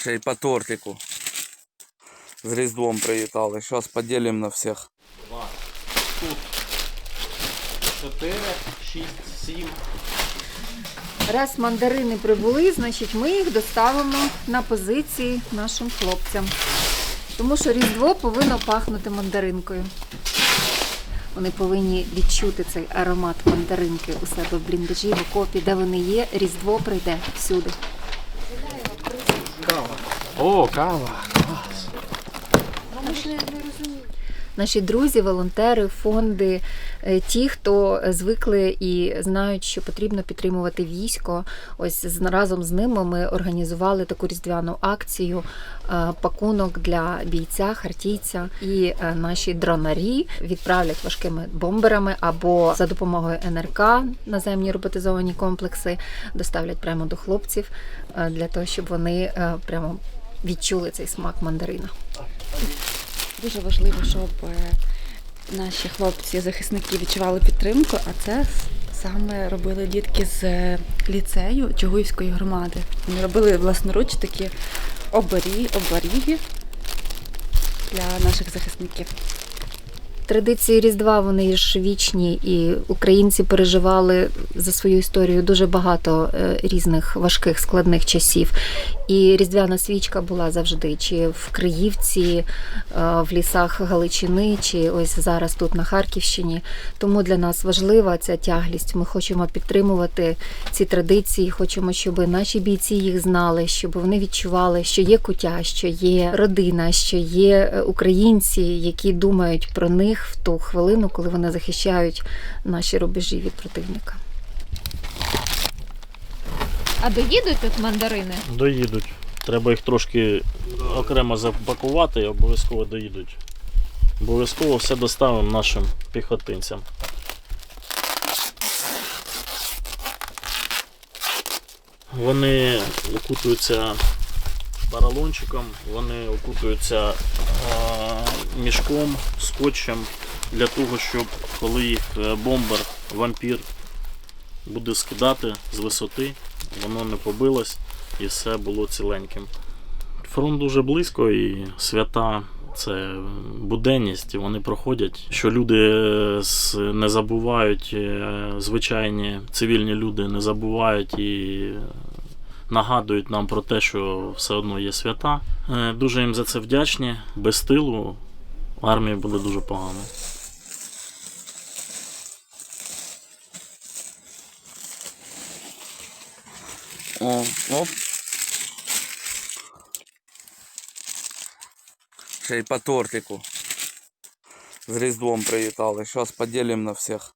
Ще й по тортику. З Різдвом привітали. Зараз поділимо на всіх. Два. Тут. Чотири, шість, сім. Раз мандарини прибули, значить ми їх доставимо на позиції нашим хлопцям. Тому що Різдво повинно пахнути мандаринкою. Вони повинні відчути цей аромат мандаринки у себе в бліндажі, в окопі, де вони є. Різдво прийде всюди. О, кава. Наші друзі, волонтери, фонди, е, ті, хто звикли і знають, що потрібно підтримувати військо. Ось разом з ними ми організували таку різдвяну акцію е, пакунок для бійця, хартійця. І е, наші дронарі відправлять важкими бомберами або за допомогою НРК наземні роботизовані комплекси, доставлять прямо до хлопців е, для того, щоб вони е, прямо відчули цей смак мандарина. Дуже важливо, щоб е, наші хлопці-захисники відчували підтримку, а це саме робили дітки з е, ліцею Чугуївської громади. Вони робили власноруч такі оберіги оберіги для наших захисників. Традиції Різдва вони ж вічні, і українці переживали за свою історію дуже багато е, різних важких складних часів. І різдвяна свічка була завжди, чи в Криївці, е, в лісах Галичини, чи ось зараз тут на Харківщині. Тому для нас важлива ця тяглість. Ми хочемо підтримувати ці традиції, хочемо, щоб наші бійці їх знали, щоб вони відчували, що є кутя, що є родина, що є е, українці, які думають про них в ту хвилину, коли вони захищають наші рубежі від противника. А доїдуть тут мандарини? Доїдуть. Треба їх трошки окремо запакувати і обов'язково доїдуть. Обов'язково все доставимо нашим піхотинцям. Вони окутуються поролончиком, вони окутуються а, мішком, скотчем для того, щоб коли їх е, бомбер, вампір буде скидати з висоти, воно не побилось і все було ціленьким. Фронт дуже близько і свята це буденність, вони проходять. Що люди е, не забувають, е, звичайні цивільні люди не забувають і нагадують нам про те, що все одно є свята. Е, Дуже їм за це вдячні. Без тилу армії буде дуже погано. О, оп. Ще й по тортику. З Різдвом привітали. Зараз поділимо на всіх.